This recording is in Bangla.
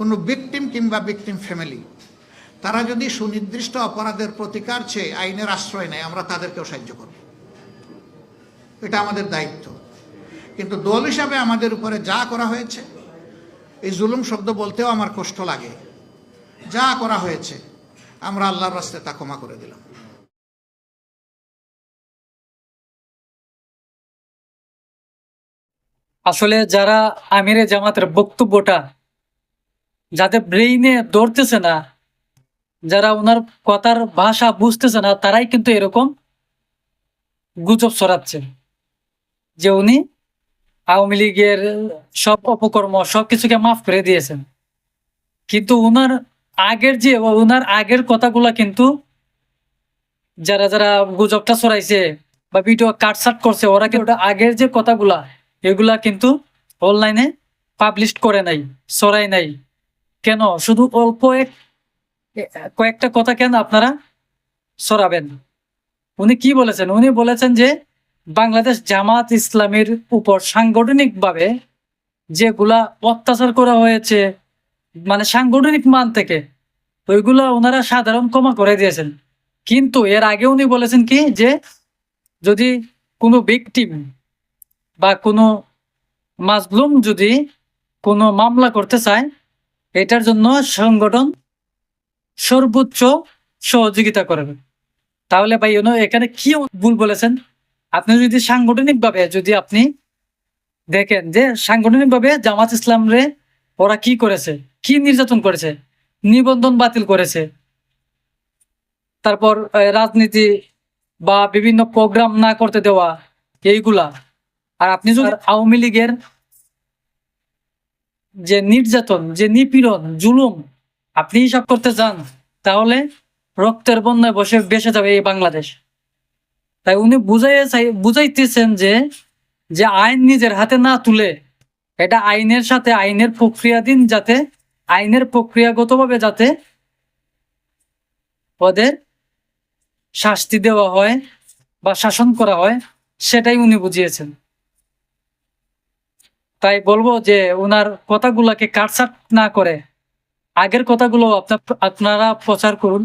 কোনো ভিকটিম কিংবা ভিকটিম ফ্যামিলি তারা যদি সুনির্দিষ্ট অপরাধের প্রতিকার চেয়ে আইনের আশ্রয় নেয়, আমরা তাদেরকেও সাহায্য করব। এটা আমাদের দায়িত্ব। কিন্তু দল হিসাবে আমাদের উপরে যা করা হয়েছে, এই জুলুম শব্দ বলতেও আমার কষ্ট লাগে। যা করা হয়েছে, আমরা আল্লাহর রাস্তায় তা ক্ষমা করে দিলাম। আসলে যারা আমিরে জামাতের বক্তব্যটা যাদের ব্রেইনে ধরতেছে না, যারা ওনার কথার ভাষা বুঝতেছে না, তারাই কিন্তু এরকম গুজব ছড়াচ্ছে যে উনি আওয়ামী লীগের সব অপকর্ম, সব কিছুকে মাফ করে দিয়েছেন। কিন্তু ওনার আগের যে ওনার আগের কথাগুলা কিন্তু যারা যারা গুজবটা ছড়াইছে বা ভিডিও কাটসাট করছে, ওরা কিন্তু আগের যে কথাগুলা, এগুলা কিন্তু অনলাইনে পাবলিশ করে নাই ছড়াই নাই। কেন? শুধু অল্প এক কয়েকটা কথা কেন আপনারা সরাবেন? উনি কি বলেছেন? উনি বলেছেন যে বাংলাদেশ জামাত ইসলামের উপর সাংগঠনিকভাবে যেগুলা অত্যাচার করা হয়েছে মানে সাংগঠনিক মান থেকে, ওইগুলা ওনারা সাধারণ ক্ষমা করে দিয়েছেন। কিন্তু এর আগে উনি বলেছেন কি যে যদি কোনো ভিকটিম বা কোনো মাজলুম যদি কোনো মামলা করতে চায় এটার জন্য সংগঠন সর্বোচ্চ সহযোগিতা করবে। তাহলে ভাই এখানে কি ভুল বলেছেন? আপনি যদি সাংগঠনিকভাবে যদি আপনি দেখেন যে সাংগঠনিকভাবে জামাত ইসলাম রে ওরা কি করেছে? কি নির্যাতন করেছে? নিবন্ধন বাতিল করেছে। তারপর রাজনীতি বা বিভিন্ন প্রোগ্রাম না করতে দেওয়া এইগুলা। আর আপনি যদি আওয়ামী লীগের যে নির্যাতন, যে নিপীড়ন, জুলুম আপনি হিসাব করতে চান, তাহলে রক্তের বন্যায় বসে বেসে যাবে এই বাংলাদেশ। তাই উনি বুঝাই বুঝাইতেছেন যে যে আইন নিজের হাতে না তুলে, এটা আইনের সাথে আইনের প্রক্রিয়াধীন যাতে, আইনের প্রক্রিয়াগতভাবে যাতে ওদের শাস্তি দেওয়া হয় বা শাসন করা হয়, সেটাই উনি বুঝিয়েছেন। তাই বলব যে ওনার কথাগুলাকে কাটসাট না করে আগের কথাগুলো আপনার প্রচার করুন।